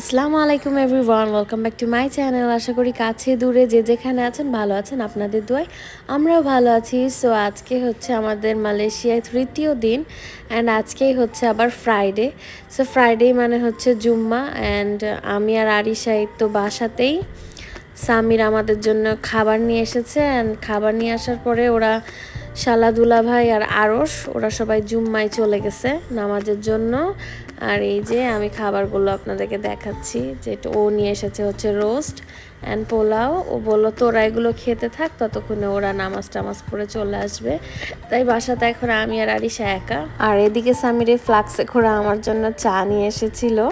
আসসালামু আলাইকুম everyone welcome back to my channel আশা করি কাছে, দূরে, যে যেখানে আছেন, ভালো আছেন আপনাদের দোয়ায়। আমরাও ভালো আছি। সো আজকে হচ্ছে আমাদের মালয়েশিয়ায় তৃতীয় দিন অ্যান্ড আজকেই হচ্ছে আবার ফ্রাইডে সো ফ্রাইডে মানে হচ্ছে জুম্মা অ্যান্ড আমি আর আরিশাই তো বাসাতেই। সামির আমাদের জন্য খাবার নিয়ে এসেছে অ্যান্ড খাবার নিয়ে আসার পরে ওরা শালাদুলা ভাই আর আরস ওরা সবাই জুম্মায় চলে গেছে নামাজের জন্য। আর এই যে আমি খাবারগুলো আপনাদেরকে দেখাচ্ছি, যেটা ও নিয়ে এসেছে হচ্ছে রোস্ট অ্যান্ড পোলাও। ও বলল, তোরা এগুলো খেতে থাক, ততক্ষণে ওরা নামাজ টামাজ পড়ে চলে আসবে। তাই বাসাতে এখন আমি আর আরিশা একা। আর এদিকে সামিরে ফ্লাক্সে ঘোরা আমার জন্য চা নিয়ে এসেছিল।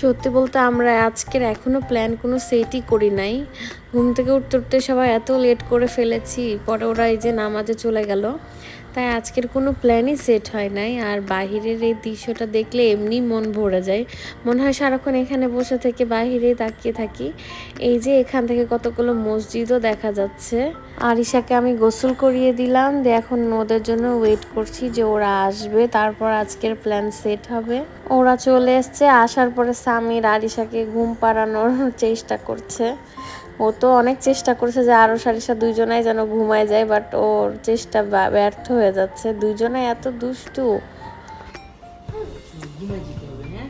সত্যি বলতে আমরা আজকের এখনও প্ল্যান কোনো সেটই করি নাই। ঘুম থেকে উঠতে উঠতে সবাই এত লেট করে ফেলেছি, পরে ওরা এই যে নামাজে চলে গেল। তাই আজকের কোনো প্ল্যানই সেট হয় নাই। আর বাহিরের এই দৃশ্যটা দেখলে এমনি মন ভরে যায়। মনে হয় সারাক্ষণ এখানে বসে থেকে বাহিরে তাকিয়ে থাকি। এই যে এখান থেকে কতগুলো মসজিদও দেখা যাচ্ছে। আরিশাকে আমি গোসল করিয়ে দিলাম। দিয়ে এখন ওদের জন্য ওয়েট করছি যে ওরা আসবে। তারপর আজকের প্ল্যান সেট হবে। ওরা চলে এসছে। আসার পরে সামির আরিশাকে ঘুম পাড়ানোর চেষ্টা করছে। ও তো অনেক চেষ্টা করছে যে আরও সারিসা দুইজনাই যেন ঘুমায় যায় বাট ওর চেষ্টা ব্যর্থ হয়ে যাচ্ছে। দুইজনাই এত দুষ্টু। হ্যাঁ?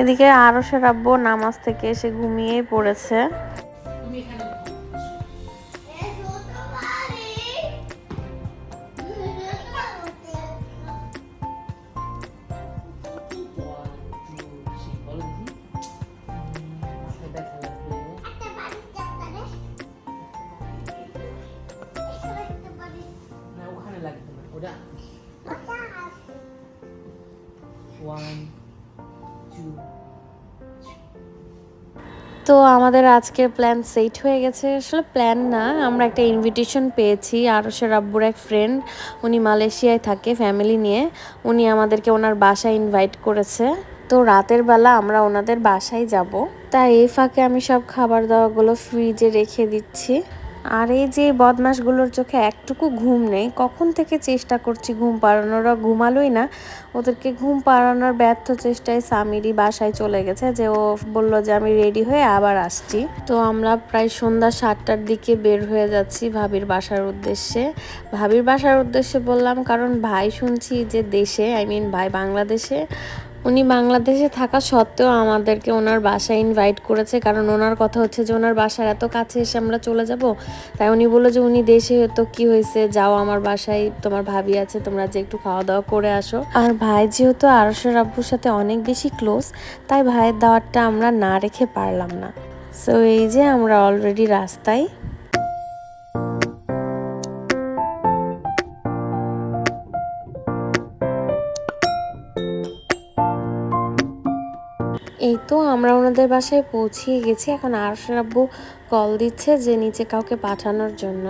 এদিকে আরও সে নামাজ থেকে এসে ঘুমিয়েই পড়েছে। তো আমাদের আজকের প্ল্যান সেট হয়ে গেছে। আসলে প্ল্যান না, আমরা একটা ইনভিটেশন পেয়েছি আরও সে রাব্বুর এক ফ্রেন্ড উনি মালয়েশিয়ায় থাকে ফ্যামিলি নিয়ে। উনি আমাদেরকে ওনার বাসায় ইনভাইট করেছে। তো রাতের বেলা আমরা ওনাদের বাসায় যাব। তাই এই ফাঁকে আমি সব খাবার দাওয়াগুলো ফ্রিজে রেখে দিচ্ছি। আর এই যে বদমাসগুলোর চোখে একটুকু ঘুম নেই, কখন থেকে চেষ্টা করছি ঘুম পাড়ানোর? ঘুমালোই না। ওদেরকে ঘুম পাড়ানোর ব্যর্থ চেষ্টায় সামিরই বাসায় চলে গেছে যে ও বলল যে আমি রেডি হয়ে আবার আসছি। তো আমরা প্রায় সন্ধ্যা সাতটার দিকে বের হয়ে যাচ্ছি ভাবির বাসার উদ্দেশ্যে। ভাবির বাসার উদ্দেশ্যে বললাম, কারণ ভাই শুনছি যে দেশে আই মিন ভাই বাংলাদেশে উনি বাংলাদেশে থাকা সত্ত্বেও আমাদেরকে ওনার বাসায় ইনভাইট করেছে। কারণ ওনার কথা হচ্ছে যে, ওনার বাসার এত কাছে এসে আমরা চলে যাব? তাই উনি বলল যে, উনি দেশে তো কি হয়েছে? যাও আমার বাসায়, তোমার ভাবি আছে, তোমরা যে একটু খাওয়া দাওয়া করে আসো। আর ভাই যেহেতু আরশের আব্বুর সাথে অনেক বেশি ক্লোজ তাই ভাইয়ের দাওয়াতটা আমরা না রেখে পারলাম না। সো এই যে আমরা অলরেডি রাস্তায় আমরা ওনাদের বাসায় পৌঁছিয়ে গেছি। এখন আরশের আব্বু কল দিচ্ছে যে নিচে কাউকে পাঠানোর জন্য।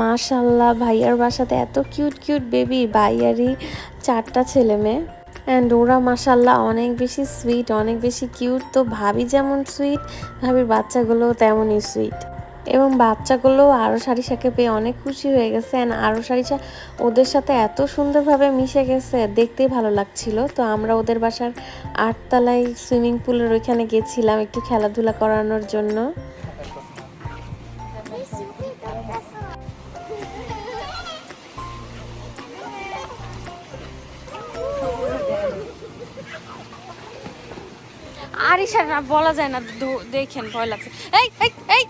মাশাল্লাহ, ভাইয়ার বাসাতে এত কিউট কিউট বেবি ভাইয়ারই চারটা ছেলে মেয়ে অ্যান্ড ওরা মাসাল্লাহ অনেক বেশি সুইট অনেক বেশি কিউট তো ভাবি যেমন সুইট ভাবির বাচ্চাগুলো তেমনই সুইট এবং বাচ্চাগুলো আরও সারিসাকে পেয়ে অনেক খুশি হয়ে গেছে। অ্যান্ড আরও সারিসা ওদের সাথে এত সুন্দরভাবে মিশে গেছে, দেখতেই ভালো লাগছিল। তো আমরা ওদের বাসার আটতলায় সুইমিং পুলের ওইখানে গেছিলাম একটু খেলাধুলা করানোর জন্য। আরে না বলা যায় না দেখেন ভয় লাগছে। এই এই এই!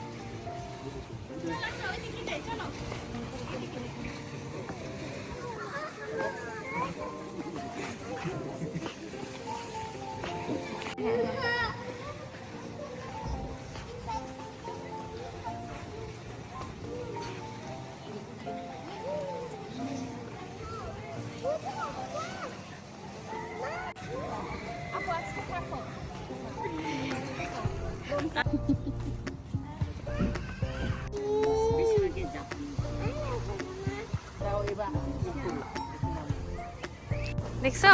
দেখছ?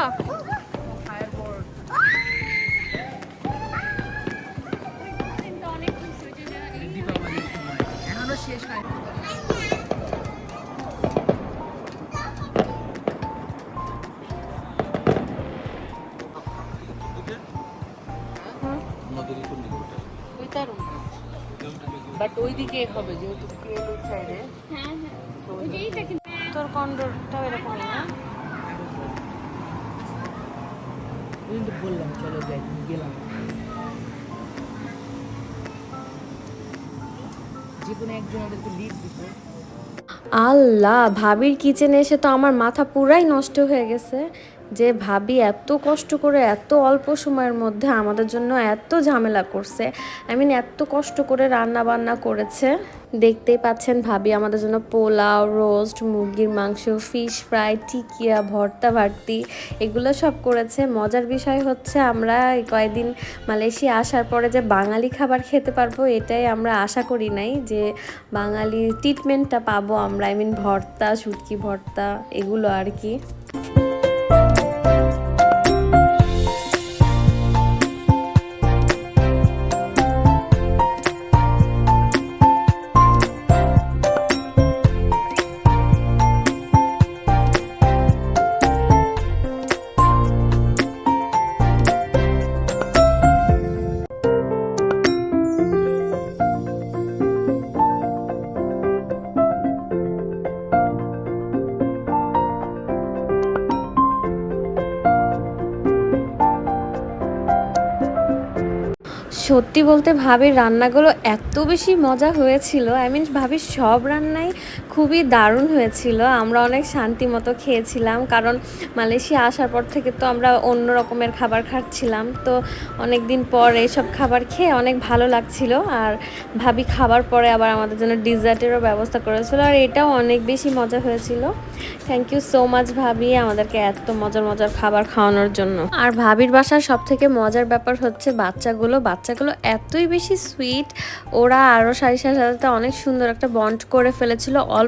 শেষ হয় বাট ওইদিকে হবে যেহেতু ক্রেনের সাইডে তোর কন্ডরটাও এরকমই না বললাম চলো যাই গেলাম। যে কোনো একজন ওদেরকে লিড দিত আল্লাহ ভাবির কিচেনে এসে তো আমার মাথা পুরাই নষ্ট হয়ে গেছে। যে ভাবি এত কষ্ট করে এত অল্প সময়ের মধ্যে আমাদের জন্য এত ঝামেলা করছে। আই মিন এত কষ্ট করে রান্না বান্না করেছে। দেখতেই পাচ্ছেন ভাবি আমাদের জন্য পোলাও রোস্ট মুরগির মাংস ফিশ ফ্রাই টিকিয়া, ভর্তা ভারতি এগুলো সব করেছে। মজার বিষয় হচ্ছে আমরা কয়েকদিন মালয়েশিয়া আসার পরে যে বাঙালি খাবার খেতে পারব, এটাই আমরা আশা করি নাই যে বাঙালি ট্রিটমেন্টটা পাবো আমরা। আই মিন ভর্তা, শুটকি ভর্তা, এগুলো আর কি। সত্যি বলতে ভাবির রান্নাগুলো এত বেশি মজা হয়েছিল। আই মিন ভাবির সব রান্নাই খুবই দারুণ হয়েছিল। আমরা অনেক শান্তি মতো খেয়েছিলাম, কারণ মালয়েশিয়া আসার পর থেকে তো আমরা অন্য রকমের খাবার খাচ্ছিলাম। তো অনেক দিন পর এইসব খাবার খেয়ে অনেক ভালো লাগছিল, আর ভাবি খাবার পরে আবার আমাদের জন্য ডিজার্টেরও ব্যবস্থা করেছিল, আর এটাও অনেক বেশি মজা হয়েছিল। থ্যাংক ইউ সো মাচ ভাবি আমাদেরকে এত মজার মজার খাবার খাওয়ানোর জন্য। আর ভাবির বাসার সব থেকে মজার ব্যাপার হচ্ছে বাচ্চাগুলো বাচ্চাগুলো এতই বেশি সুইট ওরা আরও সারি সারি সাথে অনেক সুন্দর একটা বন্ড করে ফেলেছিল, অল্প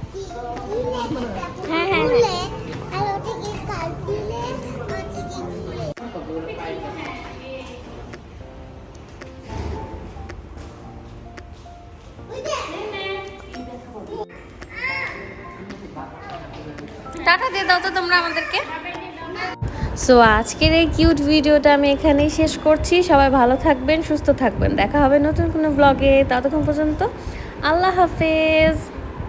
হ্যাঁ, হ্যাঁ, হ্যাঁ। টাটা দিয়ে দাও তো তোমরা আমাদেরকে। সো আজকের এই কিউট ভিডিওটা আমি এখানেই শেষ করছি। সবাই ভালো থাকবেন সুস্থ থাকবেন। দেখা হবে নতুন কোনো ব্লগে ততক্ষণ পর্যন্ত। আল্লাহ হাফেজ।